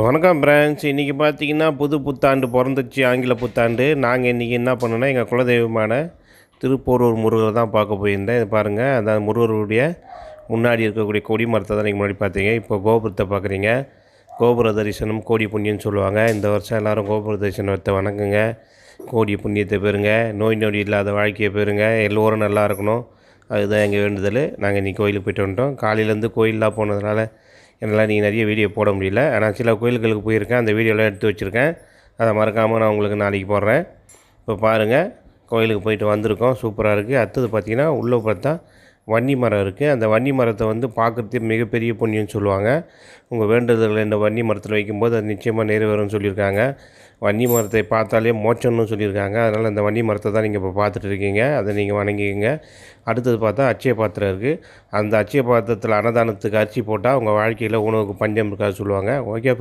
வணக்கம் பிரான்ஸ். இன்றைக்கி பார்த்தீங்கன்னா புது புத்தாண்டு பிறந்துச்சு. ஆங்கில புத்தாண்டு. நாங்கள் இன்றைக்கி என்ன பண்ணோன்னா எங்கள் குலதெய்வமான திருப்போரூர் முருகர் தான் பார்க்க போயிருந்தேன். இது பாருங்கள் அதான் முருகருடைய முன்னாடி இருக்கக்கூடிய கொடி மரத்தை தான் நீங்கள் முன்னாடி பார்த்தீங்க. இப்போ கோபுரத்தை பார்க்குறீங்க. கோபுர தரிசனம் கோடி புண்ணியம்னு சொல்லுவாங்க. இந்த வருஷம் எல்லோரும் கோபுர தரிசனத்தை வணங்குங்க கோடி புண்ணியத்தை பெறுங்க. நோய் நொடி இல்லாத வாழ்க்கையை பெறுங்க. எல்லோரும் நல்லா இருக்கணும். அதுதான் எங்கள் வேண்டுதல். நாங்கள் இன்றைக்கி கோயிலுக்கு போயிட்டு வந்துட்டோம். காலையிலேருந்து கோயிலெலாம் போனதுனால என்னால் நீங்கள் நிறைய வீடியோ போட முடியல. ஆனால் சில கோயில்களுக்கு போயிருக்கேன். அந்த வீடியோலாம் எடுத்து வச்சுருக்கேன். அதை மறக்காமல் நான் உங்களுக்கு நாளைக்கு போடுறேன். இப்போ பாருங்கள் கோயிலுக்கு போயிட்டு வந்திருக்கோம். சூப்பராக இருக்குது அடுத்தது பார்த்திங்கன்னா உள்ளே பார்த்தா வன்னி மரம் இருக்குது அந்த வன்னி மரத்தை வந்து பார்க்குறதுக்கு மிகப்பெரிய புண்ணியம்னு சொல்லுவாங்க. உங்கள் வேண்டுதல்கள் இந்த வன்னி மரத்தில் வைக்கும்போது அது நிச்சயமாக நிறைவேறும்னு சொல்லியிருக்காங்க. வன்னி மரத்தை பார்த்தாலே மோச்சம்னு சொல்லியிருக்காங்க. அதனால் அந்த வன்னி மரத்தை தான் நீங்கள் இப்போ பார்த்துட்டு இருக்கீங்க. அதை நீங்கள் வணங்கிக்கங்க. அடுத்தது பார்த்தா அச்சய பாத்திரம் இருக்குது அந்த அச்சய பாத்திரத்தில் அன்னதானத்துக்கு அரிசி போட்டால் உங்கள் வாழ்க்கையில் உணவுக்கு பஞ்சம் இருக்காது சொல்லுவாங்க. ஓகே.